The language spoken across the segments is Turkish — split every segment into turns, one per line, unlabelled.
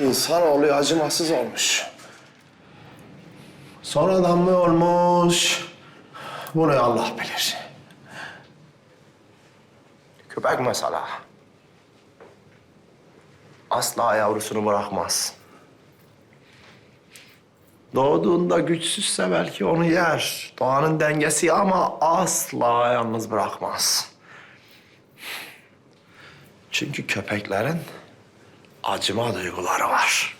İnsanoğlu acımasız olmuş. Sonradan mı olmuş? Bunu Allah bilir. Köpek mesela. Asla yavrusunu bırakmaz. Doğduğunda güçsüzse belki onu yer. Doğanın dengesi ama asla yalnız bırakmaz. Çünkü köpeklerin acıma duyguları var.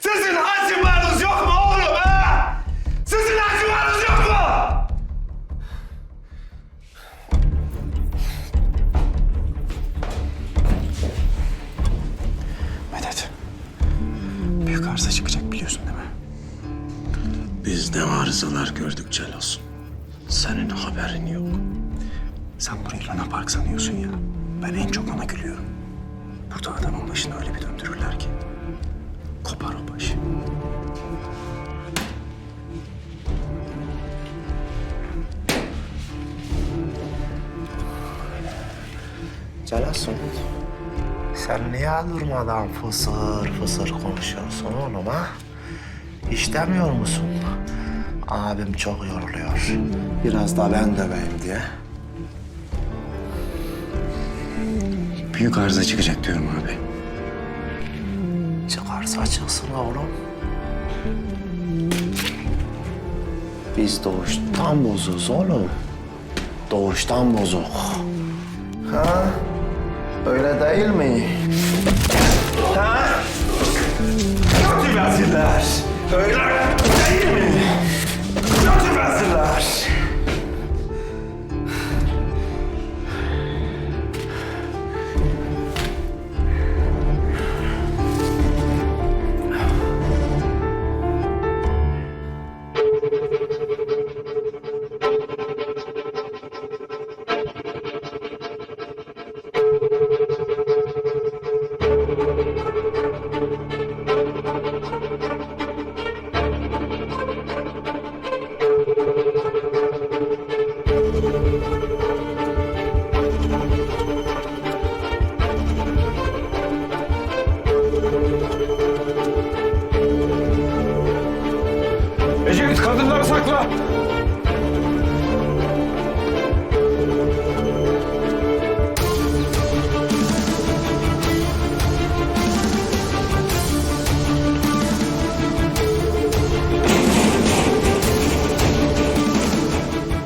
Sizin acımanız yok mu oğlum ha? Sizin acımanız yok mu?
Medet. Büyük arıza çıkacak biliyorsun değil mi?
Biz ne arızalar gördük Celos. Senin haberin yok.
Sen burayı Luna Park sanıyorsun ya. Ben en çok ona gülüyorum. Burada adamın başını öyle bir döndürürler ki. Kopar o başı.
Celas'ım. Sen niye durmadan fısır fısır konuşuyorsun oğlum ha? İstemiyor musun? Abim çok yoruluyor. Biraz da ben döveyim diye.
Büyük arıza çıkacak diyorum abi.
Çıkarsa çıksın oğlum. Biz doğuştan bozuz oğlum. Doğuştan bozuk. Ha? Öyle değil mi? Ha? Kötü vezirler. Öyle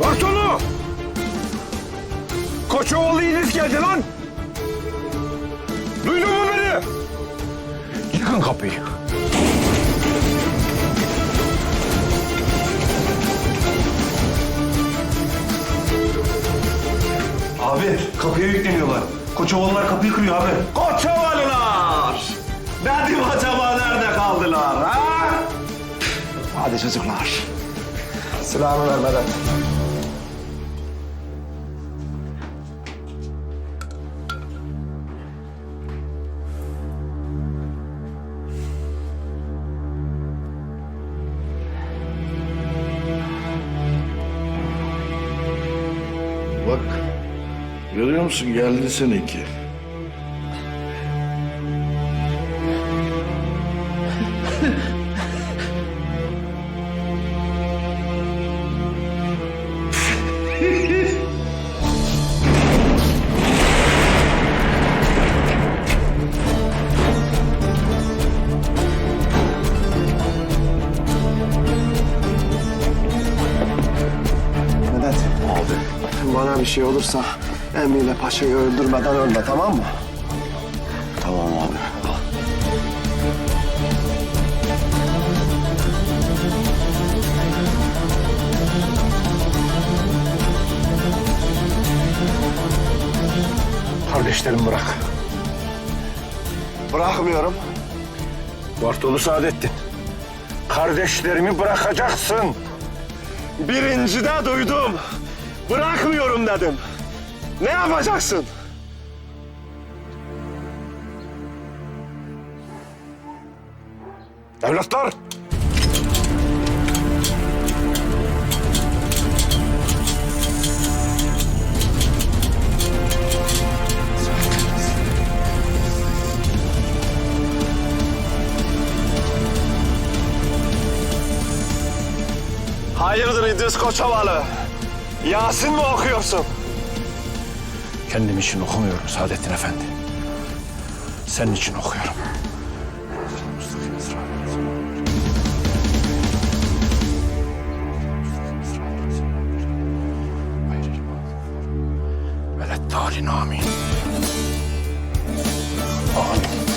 Bartolu! Koçoğlu İliz geldi lan! Duydun mu beni? Yıkın kapıyı.
Abi kapıya yükleniyorlar. Koçovalılar kapıyı kırıyor abi.
Koçovalılar! Benim acaba nerede kaldılar ha? Hadi çocuklar. Silahını ver Medet.
Bak, görüyor musun? Geldi seninki.
Bana bir şey olursa Emri ile Paşa'yı öldürmeden ölme tamam mı?
Tamam abi.
Kardeşlerim bırak.
Bırakmıyorum.
Bartolu Saadettin. Kardeşlerimi bırakacaksın.
Birincide duydum. Bırakmıyorum dedim. Ne yapacaksın?
Evlatlar! Hayırdır İdris Koçovalı? Yasin mi okuyorsun? Kendim için okumuyorum Saadettin Efendi. Senin için okuyorum. Velet amin. Amin.